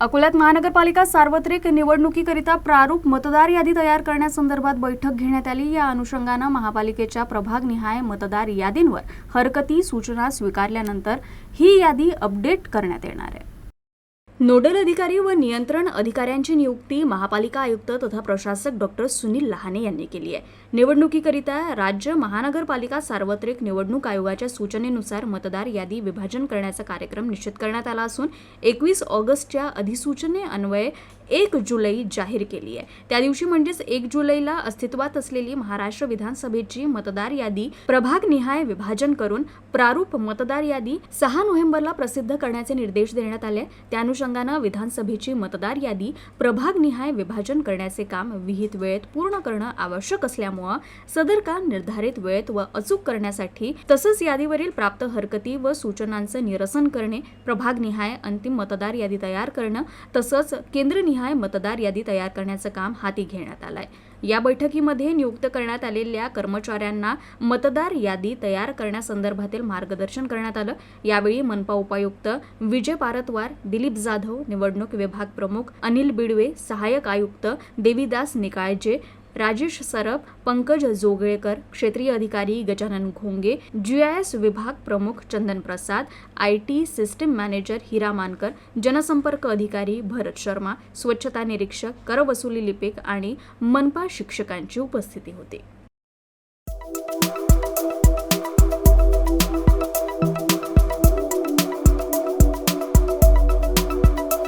अकोल्यात महानगरपालिका सार्वत्रिक निवडणुकीकरिता प्रारूप मतदार यादी तयार करण्यासंदर्भात बैठक घेण्यात आली. या अनुषंगानं महापालिकेच्या प्रभागनिहाय मतदार यादींवर हरकती सूचना स्वीकारल्यानंतर ही यादी अपडेट करण्यात येणार आहे. नोडल अधिकारी व नियंत्रण अधिकाऱ्यांची नियुक्ती महापालिका आयुक्त तथा प्रशासक डॉक्टर सुनील लहाने यांनी केली आहे. निवडणुकीकरिता राज्य महानगरपालिका सार्वत्रिक निवडणूक आयोगाच्या सूचनेनुसार मतदार यादी विभाजन करण्याचा कार्यक्रम निश्चित करण्यात आला असून एकवीस ऑगस्टच्या अधिसूचनेअन्वये एक जुलै जाहीर केली आहे. त्या दिवशी म्हणजेच एक जुलैला अस्तित्वात असलेली महाराष्ट्र विधानसभेची मतदार यादी प्रभागनिहाय विभाजन करून प्रारूप मतदार यादी सहा नोव्हेंबरला प्रसिद्ध करण्याचे निर्देश देण्यात आले. त्या अनुषंगानं विधानसभेची मतदार यादी प्रभागनिहाय विभाजन करण्याचे काम विहित वेळेत पूर्ण करणं आवश्यक असल्यामुळं सदर काम निर्धारित वेळेत व अचूक करण्यासाठी तसंच यादीवरील प्राप्त हरकती व सूचनांचं निरसन करणे प्रभागनिहाय अंतिम मतदार यादी तयार करणं तसंच केंद्रनिहाय जिल्हानिहाय मतदार यादी तयार करण्याचं काम हाती घेण्यात आलंय. या बैठकीमध्ये नियुक्त करण्यात आलेल्या कर्मचाऱ्यांना मतदार यादी तयार करण्यासंदर्भातील मार्गदर्शन करण्यात आलं. यावेळी मनपा उपायुक्त विजय पारतवार दिलीप जाधव निवडणूक विभाग प्रमुख अनिल बिडवे सहाय्यक आयुक्त देवीदास निकाळजे राजेश सरप पंकज जोगळेकर क्षेत्रीय अधिकारी गजानन घोंगे जीआयएस विभाग प्रमुख Chandan Prasad I T system manager Hira Mankar जनसंपर्क अधिकारी भरत शर्मा स्वच्छता निरीक्षक करवसुली लिपिक आणि मनपा शिक्षकांची उपस्थिती होती.